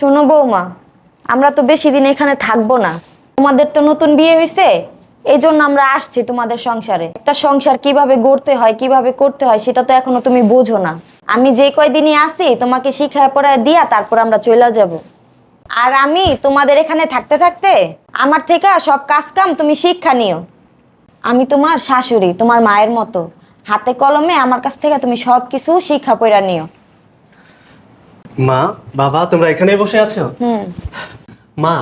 শোনো বৌমা, আমরা তো বেশি দিন এখানে থাকব না। তোমাদের তো নতুন বিয়ে হয়েছে এই জন্য আমরা আসছি তোমাদের সংসারে। একটা সংসার কীভাবে গড়তে হয়, কীভাবে করতে হয়, সেটা তো এখনও তুমি বোঝো না। আমি যে কয়দিনই আসি, তোমাকে শিখায় পড়ায় দিয়া তারপর আমরা চলে যাব। আর আমি তোমাদের এখানে থাকতে থাকতে, আমার থেকে সব কাজ কাম তুমি শিক্ষা নিও। আমি তোমার শাশুড়ি, তোমার মায়ের মতো। হাতে কলমে আমার কাছ থেকে তুমি সব কিছু শিক্ষা পড়া নিও। মা বাবা তোমরা এখানেই বসে আছো? মা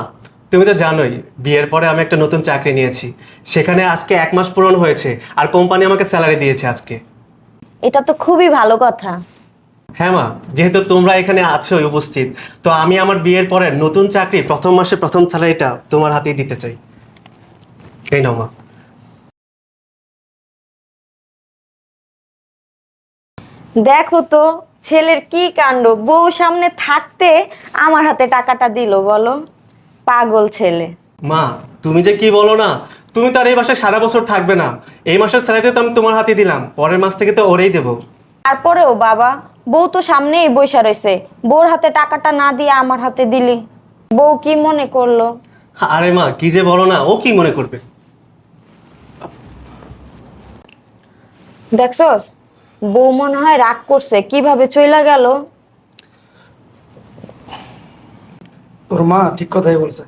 তুমি তো জানোই বিয়ের পরে আমি একটা নতুন চাকরি নিয়েছি। সেখানে আজকে এক মাস পূরণ হয়েছে আর কোম্পানি আমাকে স্যালারি দিয়েছে আজকে। এটা তো খুবই ভালো কথা। হ্যাঁ মা যেহেতু তোমরা এখানে আছো উপস্থিত তো আমি আমার বিয়ের পরে নতুন চাকরি প্রথম মাসে প্রথম স্যালারিটা তোমার হাতেই দিতে চাই। এই নাও মা। দেখো তো ছেলের কি কাণ্ড? বউ সামনে থাকতে আমার হাতে টাকাটা দিল বলো। পাগল ছেলে। মা তুমি যে কি বলো না? তুমি তো আর এই বাসায় সারা বছর থাকবে না। এই মাসের স্যালারিটা তো আমি তোমার হাতে দিলাম। পরের মাস থেকে তো ওরেই দেবো। তারপরেও বাবা বউ তো সামনেই বৈশা রয়েছে বউর হাতে টাকাটা না দিয়ে আমার হাতে দিলি। বউ কি মনে করল? আরে মা কি যে বলো না ও কি মনে করবে? দেখছস? বউ মনে হয় রাগ করছে। কীভাবে? চইলা গেল। তোর মা ঠিক কথাই বলছে।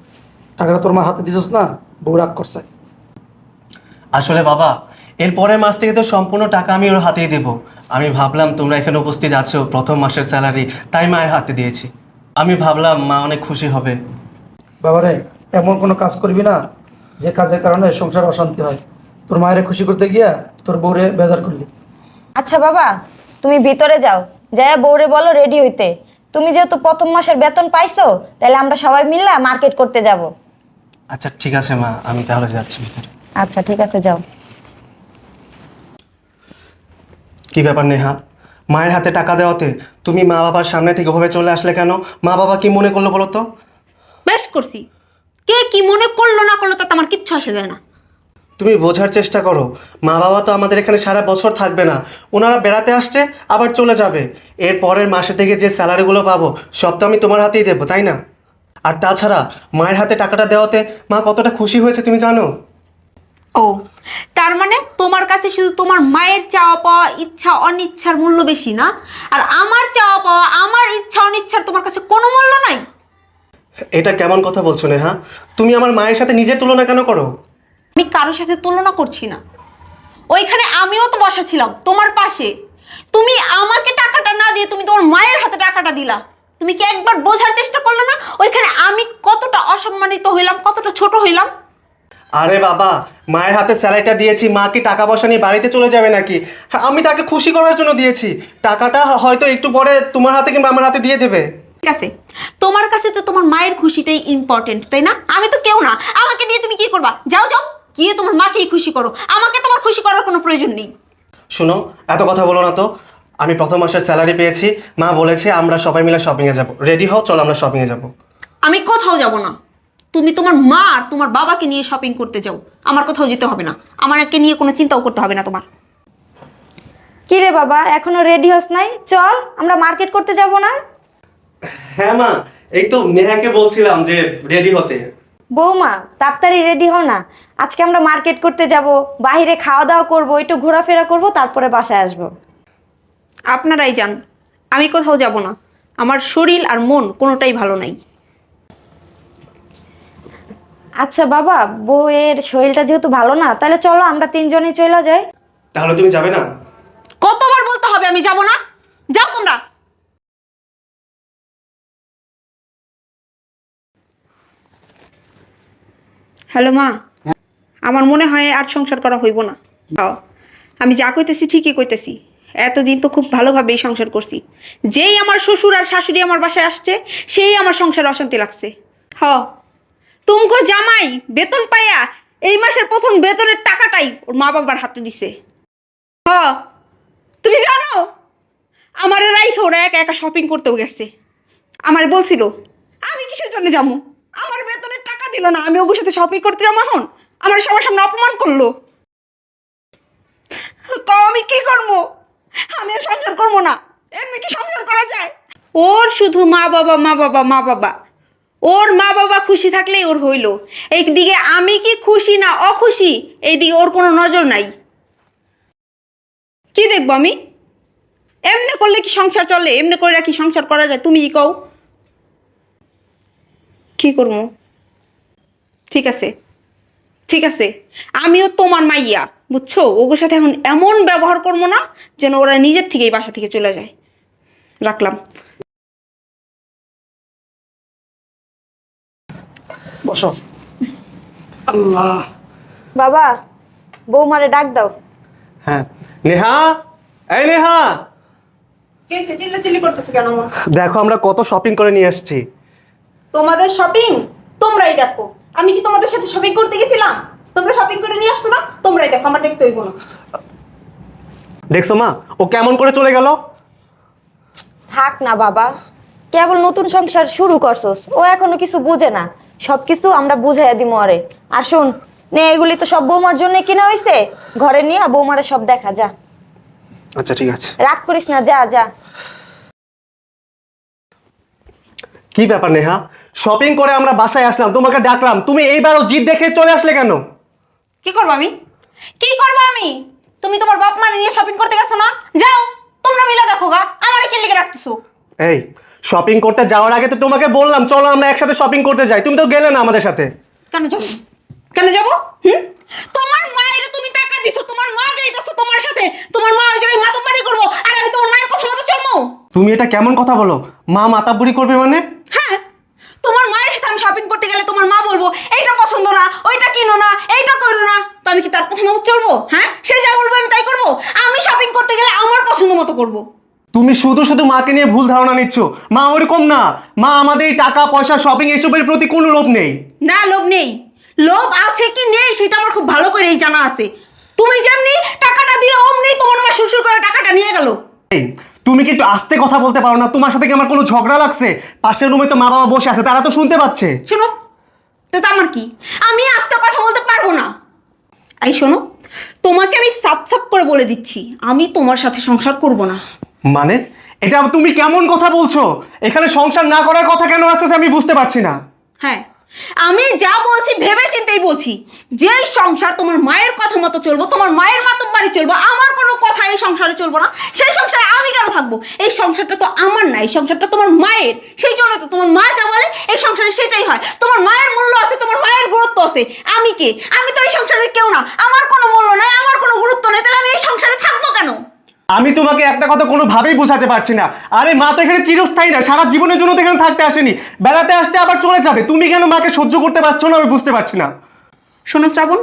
টাকাটা তোর মা হাতে দিছিস না বউ রাগ করছে। আসলে বাবা এর পরের মাস থেকে তো সম্পূর্ণ টাকা আমি ওর হাতেই দেব। আমি ভাবলাম তোমরা এখানে উপস্থিত আছো প্রথম মাসের স্যালারি তাই মায়ের হাতে দিয়েছি। আমি ভাবলাম মা অনেক খুশি হবে। বাবারে এমন কোনো কাজ করবি না যে কাজের কারণে সংসার অশান্তি হয়। তোর মায়ের খুশি করতে গিয়া তোর বউরে বেজার করলি। আচ্ছা বাবা তুমি ভিতরে যাও। যাই বউরে বলো রেডি হইতে। তুমি যেহেতু প্রথম মাসের বেতন পাইছো তাহলে আমরা সবাই মিলে মার্কেট করতে যাব। আচ্ছা ঠিক আছে মা আমি তাহলে যাচ্ছি ভিতরে। আচ্ছা ঠিক আছে যাও। কি ব্যাপার নেহা? মায়ের হাতে টাকা দেওয়াতে তুমি মা বাবার সামনে থেকে ওভাবে চলে আসলে কেন? মা বাবা কি মনে করল বলো তো? বেশ করছি। কে কি মনে করল না করল তাতে আমার কিচ্ছু আসে যায় না। তুমি বোঝার চেষ্টা করো। মা বাবা তো আমাদের এখানে সারা বছর থাকবে না। ওনারা বেড়াতে আসছে আবার চলে যাবে। এর পরের মাসে থেকে যে স্যালারিগুলো পাবো সব তো আমি তোমার হাতেই দেবো তাই না? আর তাছাড়া মায়ের হাতে টাকাটা দেওয়াতে মা কতটা খুশি হয়েছে তুমি জানো? ও তার মানে তোমার কাছে শুধু তোমার মায়ের চাওয়া পাওয়া ইচ্ছা অনিচ্ছার মূল্য বেশি না? আর আমার চাওয়া পাওয়া আমার ইচ্ছা অনিচ্ছার তোমার কাছে কোনো মূল্য নাই? এটা কেমন কথা বলছো নেহা? তুমি আমার মায়ের সাথে নিজের তুলনা কেন করো? আমি কারোর সাথে তুলনা করছি না। ওইখানে আমিও তো বসা ছিলাম তোমার পাশে। তুমি আমাকে টাকাটা না দিয়ে তুমি তোমার মায়ের হাতে টাকাটা দিলা। তুমি কি একবার বোঝার চেষ্টা করলে না? ওইখানে আমি কতটা অসম্মানিত হইলাম কতটা ছোট হইলাম? আরে বাবা মায়ের হাতে স্যালারিটা দিয়েছি মা কি টাকা পয়সা নিয়ে বাড়িতে চলে যাবে নাকি? হ্যাঁ, আমি তাকে খুশি করার জন্য দিয়েছি। টাকাটা হয়তো একটু পরে তোমার হাতে কিংবা আমার হাতে দিয়ে দেবে। ঠিক আছে তোমার কাছে তো তোমার মায়ের খুশিটাই ইম্পর্টেন্ট তাই না? আমি তো কেউ না। আমাকে দিয়ে তুমি কি করবা? যাও যাও। গিয়ে তোমার মাকেই খুশি করো। আমাকে তোমার খুশি করার কোনো প্রয়োজন নেই। শুনো এত কথা বলো না তো। আমি প্রথম মাসের স্যালারি পেয়েছি। মা বলেছে আমরা সবাই মিলে শপিংয়ে যাব। রেডি হও চলো আমরা শপিংয়ে যাব। আমি কোথাও যাব না। তুমি তোমার মা আর তোমার বাবাকে নিয়ে শপিং করতে যাও। আমার কোথাও যেতে হবে না। আমাকে নিয়ে কোনো চিন্তাও করতে হবে না তোমার। কি রে বাবা এখনও রেডি হস নাই? চল আমরা মার্কেট করতে যাব না। হ্যাঁ মা এই তো নেহাকে বলছিলাম যে রেডি হতে। বৌমা তাড়াতাড়ি রেডি হও না। আজকে আমরা মার্কেট করতে যাব বাইরে খাওয়া দাওয়া করব একটু ঘোরাফেরা করব তারপরে বাসায় আসব। আপনারাই যান আমি কোথাও যাব না। আমার শরীর আর মন কোনোটাই ভালো নাই। আচ্ছা বাবা বউয়ের শরীরটা যেহেতু ভালো না তাহলে চলো আমরা তিনজনেই চলে যাই। তাহলে তুমি যাবে না? কতবার বলতে হবে আমি যাব না? যাও তোমরা। হ্যালো মা। আমার মনে হয় আর সংসার করা হইব না। আমি যা কইতেছি ঠিকই কইতেছি। এতদিন তো খুব ভালোভাবেই সংসার করছি। যেই আমার শ্বশুর আর শাশুড়ি আমার বাসায় আসছে, সেই আমার সংসারে অশান্তি লাগছে। হ তুমকো জামাই, বেতন পাইয়া এই মাসের প্রথম বেতনের টাকাটাই ওর মা বাবার হাতে দিছে। হ তুমি জানো, আমার রাইখে ওরা একা একা শপিং করতেও গেছে। আমার বলছিল, আমি কিসের জন্য যাব? আমার বেতনের টাকা দিল না, আমি ওগুলোর সাথে শপিং করতে যাব এখন? আমার সবার সামনে অপমান করল। ক আমি কি করব? আমি আর সংসার করব না। এমনি কি সংসার করা যায়? ওর শুধু মা বাবা মা বাবা মা বাবা। ওর মা বাবা খুশি থাকলেই ওর হইল। একদিকে আমি কি খুশি না অখুশি, এইদিকে ওর কোনো নজর নাই। কি দেখব আমি? এমনি করলে কি সংসার চলে? এমনি করে কি সংসার করা যায়? তুমি কি কও? কি করব? ঠিক আছে। ঠিক আছে। আমিও তোমার মাইয়া বুঝছ? ওগোর সাথে এখন এমন ব্যবহার করব না যেন ওরা নিজের থেকেই বাসা থেকে চলে যায়। রাখলাম। বসো। আল্লাহ। বাবা বৌমারে ডাক দাও। হ্যাঁ। নেহা! এই নেহা! কে সে চিল্লাচিল্লি করতেছো কেন দেখো আমরা কত শপিং করে নিয়ে আসছি। তোমাদের শপিং তোমরাই দেখো। আমি কি তোমাদের সাথে শপিং করতে গেছিলাম? তোমরা শপিং করে নিয়ে আসছো না? তোমরাই দেখো আমার দেখতে হইব না। দেখছ মা? ও কেমন করে চলে গেল? থাক না বাবা। কেবল নতুন সংসার শুরু করছস। ও এখনও কিছু বুঝে না। সবকিছু আমরা বুঝাইয়া দিমু আরে। আর শোন নে এগুলি তো সব বৌমার জন্য কিনা হইছে। ঘরে নিয়ে বৌমারে সব দেখা যা। আচ্ছা ঠিক আছে। রাগ করিস না যা যা। কি ব্যাপার নেহা? শপিং করে আমরা বাসায় আসলাম তোমাকে ডাকলাম তুমি এইবারও জিদ দেখে চলে আসলে কেন? কি করব আমি? কি করব আমি? তুমি তোমার বাপ মা নিয়ে শপিং করতে গেছো না? যাও তোমরা মিলা দেখো গা আমারে কে লিখে রাখতেছো? এই শপিং করতে যাওয়ার আগে তো তোমাকে বললাম চলো আমরা একসাথে শপিং করতে যাই তুমি তো গেলে না আমাদের সাথে। কেন যাব? কেন যাব? হুম? তোমার মায়ের তুমি টাকা দিছো তোমার মা যাইতেছো তোমার সাথে তোমার মা ওই জায়গায় মাতব্বাড়ি করব আর আমি তোমার মায়ের কথা মতো চলবো? তুমি এটা কেমন কথা বলো? মা মাতাবুরি করবে মানে হ্যাঁ তোমার মায়ের সাথে আমি শপিং করতে গেলে তোমার মা বলব এইটা পছন্দ না ওইটা কিনো না এইটা করো না। তো আমি কি তার কথা মতো চলবো? হ্যাঁ? সে যা বলবে আমি তাই করব? আমি শপিং করতে গেলে আমার পছন্দ মতো করব। তুমি শুধু শুধু মাকে নিয়ে ভুল ধারণা নিচ্ছ। মা ওরকম না। মা আমাদের এই টাকা পয়সা শপিং এসবের প্রতি কোনো লোভ নেই। না লোভ নেই। লোভ আছে কি নেই সেটা আমার খুব ভালো করেই জানা আছে। তুমি যেমনি টাকাটা দিলে অমনি তোমার মা শ্বশুর করে টাকাটা নিয়ে গেল। তুমি কি একটু আস্তে কথা বলতে পারো না? তোমার সাথে কি আমার কোনো ঝগড়া লাগছে? পাশের রুমে তো মা বাবা বসে আছে তারা তো শুনতে পাচ্ছে। শোনো তো তা আমার কি? আমি আস্তে কথা বলতে পারব না। এই শোনো তোমাকে আমি সাপ সাপ করে বলে দিচ্ছি আমি তোমার সাথে সংসার করব না। মানে? এটা তুমি কেমন কথা বলছো? এখানে সংসার না করার কথা কেন আসতেছে আমি বুঝতে পারছি না। হ্যাঁ আমি যা বলছি ভেবে চিন্তেই বলছি। যে সংসার তোমার মায়ের কথা মতো চলবো, তোমার মায়ের মতো বাড়ি চলবো, আমার কোনো কথা এই সংসারে চলবো না, সেই সংসারে আমি কেন থাকব? এই সংসারটা তো আমার না, এই সংসারটা তোমার মায়ের। সেই জন্য তো তোমার মা যা বলে, এই সংসারে সেটাই হয়। তোমার মায়ের মূল্য আছে, তোমার মায়ের গুরুত্ব আছে। আমি কে? আমি তো এই সংসারের কেউ না। আমার কোনো মূল্য নাই, আমার কোনো গুরুত্ব নেই, তাহলে আমি এই সংসারে থাকব কেন? আমি তোমাকে একটা কথা কোনোভাবেই বোঝাতে পারছি না। আরে মা তো এখানে চিরস্থায়ী না, সারা জীবনের জন্য তো এখানে থাকতে আসেনি। বেড়াতে আসতে আবার চলে যাবে। তুমি কেন মাকে সহ্য করতে পারছ না আমি বুঝতে পারছি না। শোনো শ্রাবণ,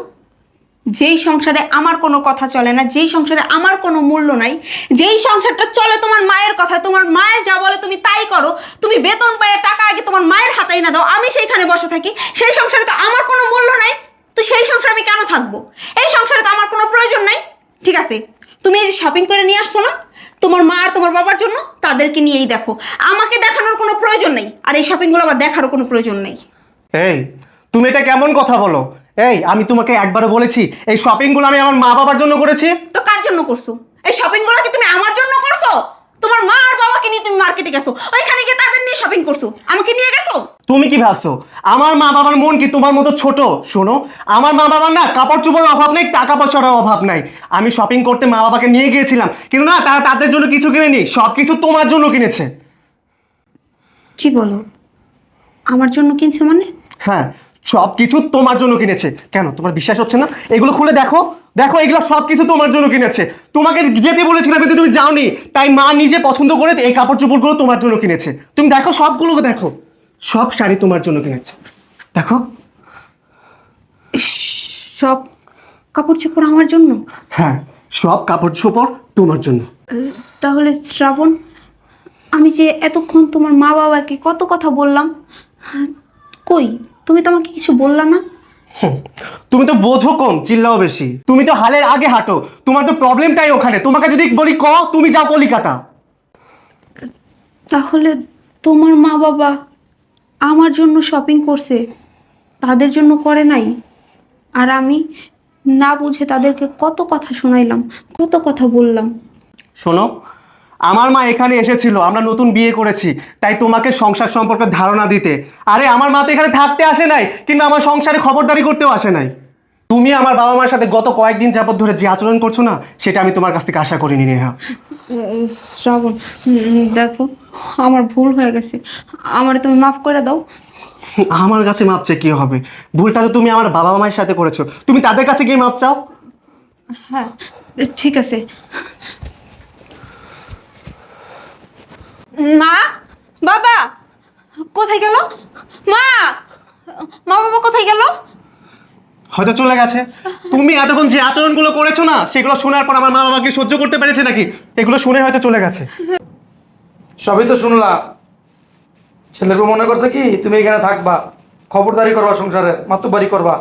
যেই সংসারে আমার কোনো কথা চলে না, যেই সংসারে আমার কোনো মূল্য নাই, যেই সংসারটা চলে তোমার মায়ের কথা, তোমার মায়ের যা বলে তুমি তাই করো, তুমি বেতন পায়ে টাকা আগে তোমার মায়ের হাতেই না দাও, আমি সেইখানে বসে থাকি, সেই সংসারে তো আমার কোনো মূল্য নাই, তো সেই সংসারে আমি কেন থাকব? এই সংসারে তো আমার কোনো প্রয়োজন নাই, ঠিক আছে? তুমি এই যে শপিং করে নিয়ে আসছো না? তোমার মা আর তোমার বাবার জন্য তাদেরকে নিয়েই দেখো। আমাকে দেখানোর কোনো প্রয়োজন নেই আর এই শপিংগুলো আবার দেখারও কোনো প্রয়োজন নেই। এই তুমি এটা কেমন কথা বলো? এই আমি তোমাকে একবারও বলেছি এই শপিংগুলো আমি আমার মা বাবার জন্য করেছি। তো কার জন্য করছ? এই শপিংগুলো কি তুমি আমার জন্য করছ? তোমার মা আর বাবাকে নিয়ে তুমি মার্কেটে গেছো। ওইখানে গিয়ে তাদের নিয়ে শপিং করছ। আমাকে নিয়ে গেছো? তুমি কি ভাবছ? আমার মা বাবার মন কি তোমার মতো ছোট? শোনো আমার মা বাবার না কাপড় চোপড়ের অভাব নেই টাকা পয়সার অভাব নাই। আমি শপিং করতে মা বাবাকে নিয়ে গিয়েছিলাম। কিন্তু না তারা তাদের জন্য কিছু কিনেনি সব কিছু তোমার জন্য কিনেছে। কি বলো? আমার জন্য কিনছে মানে? হ্যাঁ সব কিছু তোমার জন্য কিনেছে। কেন? তোমার বিশ্বাস হচ্ছে না? এগুলো খুলে দেখো। দেখো এগুলো সব কিছু তোমার জন্য কিনেছে। তোমাকে যেতে বলেছিলাম কিন্তু তুমি যাওনি। তাই মা নিজে পছন্দ করে এই কাপড় চোপড়গুলো তোমার জন্য কিনেছে। তুমি দেখো সবগুলো দেখো। সব শাড়ি তোমার জন্য কিনেছে। দেখো। সব কাপড় চোপড় আমার জন্য? হ্যাঁ সব কাপড় চোপড় তোমার জন্য। তাহলে শ্রাবণ আমি যে এতক্ষণ তোমার মা বাবাকে কত কথা বললাম কই? তুমি তো আমাকে কিছু বললা না। তুমি তো বোঝো কম চিল্লাও বেশি। তুমি তো হালের আগে হাঁটো তোমার তো প্রবলেমটাই ওখানে। তোমাকে যদি বলি ক তুমি যাও কলিকাতা। তাহলে তোমার মা বাবা আমার জন্য শপিং করছে তাদের জন্য করে নাই। আর আমি না বুঝে তাদেরকে কত কথা শোনাইলাম কত কথা বললাম। শোনো আমার মা এখানে এসেছিল আমরা নতুন বিয়ে করেছি তাই তোমাকে সংসার সম্পর্কে ধারণা দিতে। আরে আমার মা তো এখানে থাকতে আসে নাই কিন্তু আমার সংসারে খবরদারি করতেও আসে নাই। তুমি আমার বাবা মার সাথে গত কয়েকদিন যাবত ধরে যে আচরণ করছ না সেটা আমি তোমার কাছ থেকে আশা করিনি নেহা। শ্রাবণ দেখো আমার ভুল হয়ে গেছে। আমার তুমি মাফ করে দাও। আমার কাছে মাপছে কি হবে? ভুলটা তো তুমি আমার বাবা মায়ের সাথে করেছ। তুমি তাদের কাছে গিয়ে মাপ চাও? হ্যাঁ ঠিক আছে। মা? বাবা! কোথায় গেল? মা! মা বাবা কোথায় গেল? হয়তো চলে গেছে। তুমি এতক্ষণ যে আচরণগুলো করেছ না সেগুলো শোনার পর আমার মা বাবাকে সহ্য করতে পেরেছে নাকি? এগুলো শুনে হয়তো চলে গেছে। সবই তো শুনলাম। ছেলেকে মনে করছে কি তুমি এখানে থাকবা খবরদারি করবা সংসারে মাতুবাড়ি করবা।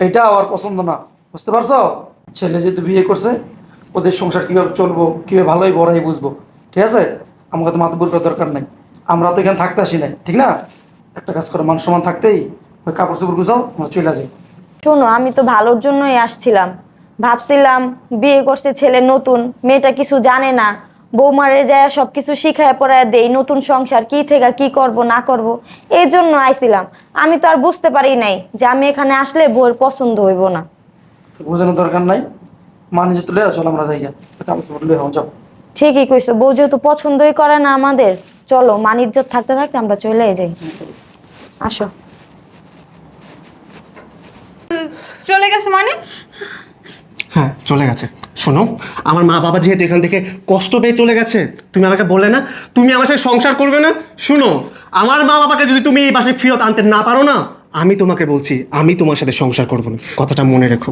এটা আমার পছন্দ না বুঝতে পারছ? ছেলে যেহেতু বিয়ে করছে ওদের সংসার কীভাবে চলবো কীভাবে ভালোই বড়াই বুঝব ঠিক আছে? আমাকে তো মাতুবুর করার দরকার নেই। আমরা তো এখানে থাকতে আসি নাই ঠিক না? একটা কাজ করো মান সমান থাকতেই ওই কাপড় চোপড় গুছাও আমরা চলে যাই শোনো আমি তো ভালোর জন্যই আসছিলাম। ভাবছিলাম বিয়ে করছে ছেলে নতুন মেয়েটা কিছু জানে না। বৌমারে যায় সব কিছু শিখায় পড়ায় দেই নতুন সংসার কি থেকে কি করব না করব এই জন্য আইছিলাম। আমি তো আর বুঝতে পারি নাই যে আমি এখানে আসলে বউয়ের পছন্দ হইব না। বোঝানোর দরকার নাই। মা নিজে তুলে চলো আমরা যাই। কাপড় চোপড় যাও। ঠিকই কইছো বউ যেহেতু পছন্দই করে না আমাদের চলো মানিজ্য থাকতে থাকতে আমরা চলে যাই। আসো। চলে গেছে মানে? হ্যাঁ চলে গেছে। শোনো আমার মা বাবা যেহেতু এখান থেকে কষ্ট পেয়ে চলে গেছে তুমি আমাকে বললে না তুমি আমার সাথে সংসার করবে না? শুনো আমার মা বাবাকে যদি তুমি এই বাসায় ফেরত আনতে না পারো না আমি তোমাকে বলছি আমি তোমার সাথে সংসার করব না। কথাটা মনে রেখো।